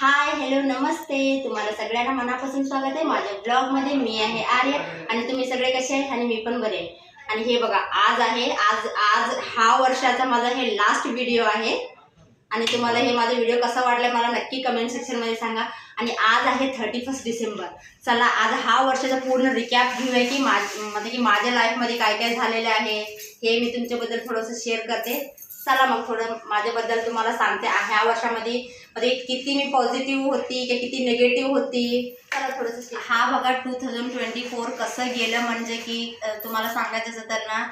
Hi hello नमस्ते. तुम्हाला सगळ्यांना मनापासून स्वागत आहे. माझ्या ब्लॉगमध्ये मी आहे आर्य आणि तुम्ही सगळे कसे आहेत? आणि मी पण बरे आहे. आणि हे बघा आज आहे आज आज हा वर्षाचा माझा हे लास्ट व्हिडिओ आहे. आणि तुम्हाला हे माझा व्हिडिओ कसा वाटला मला नक्की कमेंट सेक्शनमध्ये सांगा. आणि आज आहे थर्टी फर्स्ट डिसेंबर. चला आज हा वर्षाचा पूर्ण रिकॅप घेऊया की माझ म्हणजे की माझ्या लाईफमध्ये काय काय झालेलं आहे. हे मी तुमच्याबद्दल थोडंसं शेअर करते. चला मग थोडं माझ्याबद्दल तुम्हाला सांगते. ह्या वर्षामध्ये मध्ये किती मी पॉझिटिव्ह होती की किती निगेटिव्ह होती. चला थोडंसं हा बघा टू थाउजंड ट्वेंटी फोर कसं गेलं म्हणजे की तुम्हाला सांगायचं तर ना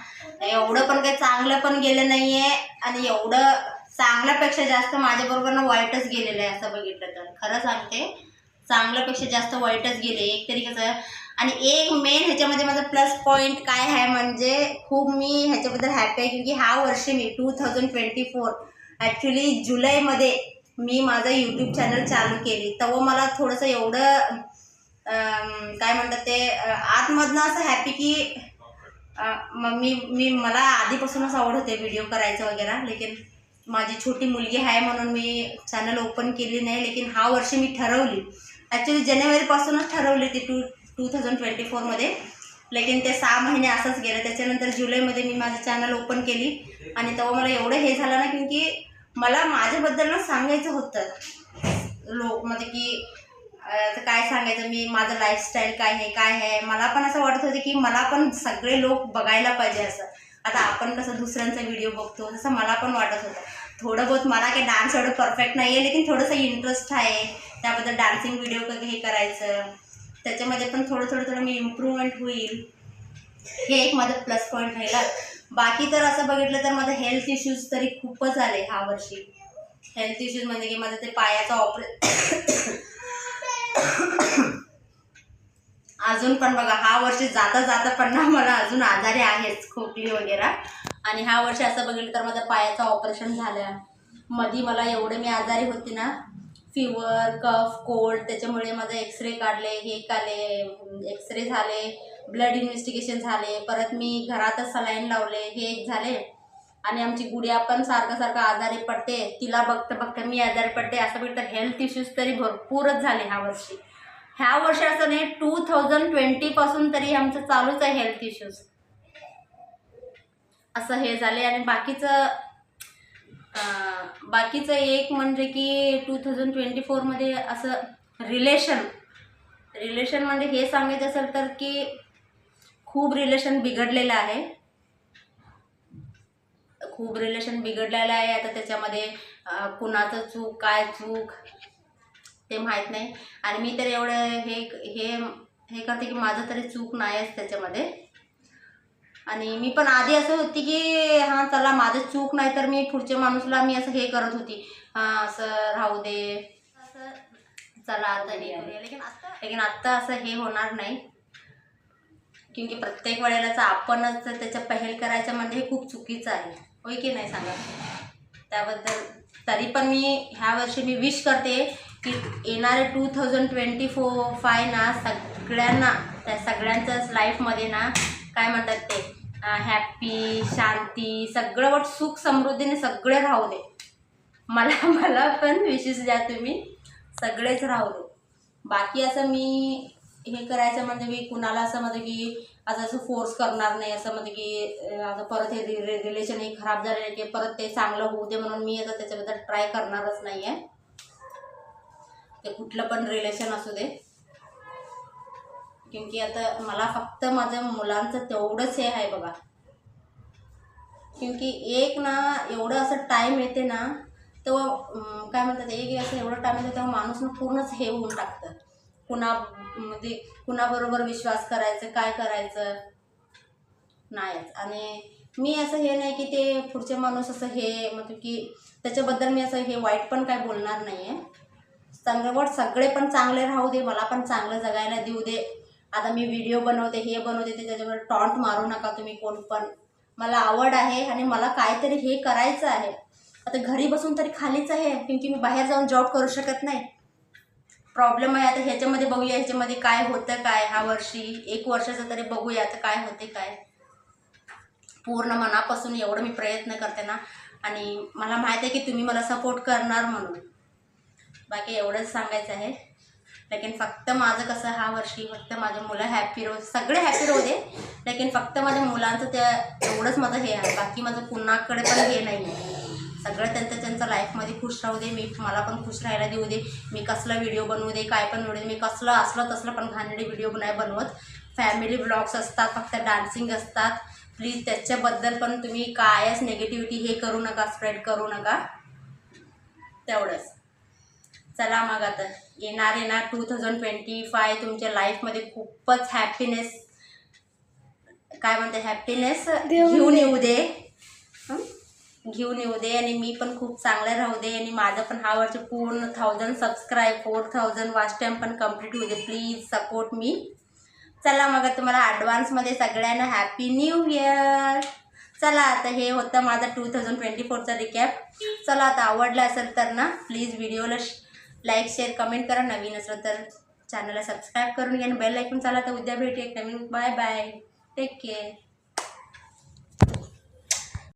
एवढं पण काही चांगलं पण गेलं नाही आहे आणि एवढं चांगल्यापेक्षा जास्त माझ्याबरोबर ना वाईटच गेलेलं आहे असं बघितलं तर. खरं सांगते चांगल्यापेक्षा जास्त वाईटच गेले. एक तरी कसं आणि एक मेन ह्याच्यामध्ये माझा प्लस पॉईंट काय आहे म्हणजे खूप मी ह्याच्याबद्दल हॅपी आहे की ह्या वर्षी मी two thousand twenty four actually जुलैमध्ये मी माझं यूट्यूब चॅनल चालू केली. तेव्हा मला थोडंसं एवढं काय म्हणतात ते आतमधनं असं हॅपी की मग मी मी मला आधीपासूनच आवड होते व्हिडिओ करायचं वगैरे. लेकिन माझी छोटी मुलगी आहे म्हणून मी चॅनल ओपन केली नाही. लेकिन हा वर्षी मी ठरवली. ॲक्च्युली जानेवारीपासूनच ठरवली ती टू टू थाउजंड ट्वेंटी फोरमध्ये लेकिन ते सहा महिने असंच गेलं. त्याच्यानंतर जुलैमध्ये मी माझं चॅनल ओपन केली. आणि तेव्हा मला एवढं हे झालं ना की मला माझ्याबद्दल ना सांगायचं होतं. लोक म्हणजे की काय सांगायचं? मी माझं लाईफस्टाईल काय आहे काय आहे? मला पण असं वाटत होतं की मला पण सगळे लोक बघायला पाहिजे असं. आता आपण कसं दुसऱ्यांचा व्हिडिओ बघतो तसं मला पण वाटत होतं. थोडं बहुत मला काही डान्स एवढं परफेक्ट नाही आहे लेकिन थोडंसं इंटरेस्ट आहे. त्याबद्दल डान्सिंग व्हिडिओ हे करायचं. त्याच्यामध्ये पण थोडं थोडं थोडं मी इम्प्रूव्हमेंट होईल. हे एक माझं प्लस पॉईंट राहिला. बाकी तर असं बघितलं तर माझं हेल्थ इश्यूज तरी खूपच आले ह्या वर्षी. हेल्थ इश्यूज म्हणजे की माझं ते पायाचं ऑपरे अजून पण बघा हा वर्ष जाता जाता पण ना मला अजून आजारी आहेच खोकली वगैरे. आणि ह्या वर्षी असं बघितलं तर माझं पायाचं ऑपरेशन झालं. मधी मला एवढे मी आजारी होती ना फिवर कफ कोल्ड त्याच्यामुळे माझं एक्सरे काढले हे काढले एक्सरे झाले ब्लड इन्व्हेस्टिगेशन झाले परत मी घरातच सलाईन लावले हे एक झाले. आणि आमची गुडिया पण सारखं सारखं आजारी पडते तिला बघता बघता मी आजारी पडते असं बघितलं हेल्थ इश्यूज तरी भरपूरच झाले ह्या वर्षी. ह्या वर्षी असं नाही टू थाउजंड ट्वेंटीपासून तरी आमचं चालूच आहे हेल्थ इश्यूज असं हे झाले आणि बाकीचं बाकीचं एक म्हणजे की टू थाउजंड ट्वेंटी फोरमध्ये असं रिलेशन रिलेशन म्हणजे हे सांगायचं असेल तर की खूप रिलेशन बिघडलेलं आहे. खूप रिलेशन बिघडलेलं आहे. आता त्याच्यामध्ये कुणाचं चूक काय चूक ते माहीत नाही. आणि मी तर एवढं हे हे हे करते की माझं तरी चूक नाही आहेच त्याच्यामध्ये. आणि मी पण आधी असं होती की हां चला माझं चूक नाही तर मी पुढच्या माणूसला मी असं हे करत होती. हां असं राहू दे. असं चला आता हे लेकिन लेकिन आत्ता असं हे होणार नाही. की प्रत्येक वेळेलाच आपणच त्याच्या पहेल करायचं म्हणजे हे खूप चुकीचं आहे. होय की नाही सांगा? त्याबद्दल तरी पण मी ह्या वर्षी मी विश करते की येणारे two thousand twenty four five ना सगळ्यांना त्या सगळ्यांच्याच लाईफमध्ये ना काय म्हणतात ते? हॅप्पी शांती सगळं वट सुख समृद्धीने सगळे राहू दे. मला मला पण विशेष द्या तुम्ही. सगळेच राहू दे. बाकी असं मी हे करायचं म्हणजे मी कुणाला असं म्हणजे की असं असं फोर्स करणार नाही असं म्हणजे की असं आता परत हे रिलेशन हे खराब झालेलं की परत ते चांगलं होऊ दे म्हणून मी आता त्याच्याबद्दल ट्राय करणारच नाही आहे ते कुठलं पण रिलेशन असू दे. क्योंकि आता मला फक्त माझ्या मुलांचं तेवढंच हे आहे बघा. क्योंकि एक ना एवढं असं टाईम येते ना तेव्हा काय म्हणतात एक असं एवढं टाईम येते तेव्हा माणूस ना पूर्णच हे होऊन टाकतं. कुणा म्हणजे कुणाबरोबर विश्वास करायचं काय करायचं? नाहीच. आणि मी असं हे नाही की ते पुढचे माणूस असं हे म्हणजे की त्याच्याबद्दल मी असं हे वाईट पण काय बोलणार नाही आहे चांगलं सगळे पण चांगले राहू दे मला पण चांगलं जगायला देऊ दे. आता मी व्हिडिओ बनवते हे बनवते ते त्याच्यावर टॉन्ट मारू नका तुम्ही कोण पण. मला आवड आहे आणि मला काहीतरी हे करायचं आहे. आता घरी बसून तरी खालीच आहे की मी बाहेर जाऊन जॉब करू शकत नाही. प्रॉब्लेम आहे आता ह्याच्यामध्ये बघूया ह्याच्यामध्ये काय होतं काय ह्या वर्षी एक वर्षाचं तरी बघूया आता काय होते काय. पूर्ण मनापासून एवढं मी प्रयत्न करते ना. आणि मला माहीत आहे की तुम्ही मला सपोर्ट करणार म्हणून. बाकी एवढंच सांगायचं आहे. लेकिन फक्त माझं कसं हा वर्षी फक्त माझे मुलं हॅपी राहू सगळे हॅपी राहू दे. लेकिन फक्त माझ्या मुलांचं त्या एवढंच माझं हे आहे. बाकी माझं कुणाकडे पण हे नाही आहे. सगळं त्यांचं त्यांचं लाईफमध्ये खुश राहू दे. मी मला पण खुश राहायला देऊ दे. मी कसला व्हिडिओ बनवू दे काय पण बनवू दे. मी कसलं असलं तसलं पण घाणेरडे व्हिडिओ नाही बनवत. फॅमिली ब्लॉग्स असतात फक्त डान्सिंग असतात. प्लीज त्याच्याबद्दल पण तुम्ही कायच निगेटिव्हिटी हे करू नका स्प्रेड करू नका. तेवढंच. चला मग आता. येणार येणार. टू थाउजंड ट्वेंटी फाय तुमच्या लाईफमध्ये खूपच हॅपीनेस काय म्हणते? हॅपीनेस घेऊन. येऊ दे? घेऊन येऊ दे आणि मी पण खूप चांगलं राहू दे आणि माझं पण हा वर्ष पूर्ण thousand subscribe four thousand watch time पण कंप्लीट होऊ दे. प्लीज सपोर्ट मी चला मग तुम्हाला ॲडव्हान्समध्ये सगळ्यांना हॅपी न्यू इयर चला आता हे होतं माझं टू थाउजंड ट्वेंटी फोरचा रिकॅप चला आता आवडलं असेल तर ना प्लीज व्हिडिओला लाईक शेअर कमेंट करा. नवीन असलं तर चॅनलला सबस्क्राईब करून घ्या. आणि बेल ऐकून चला तर उद्या भेटू एक नवीन. Bye bye take care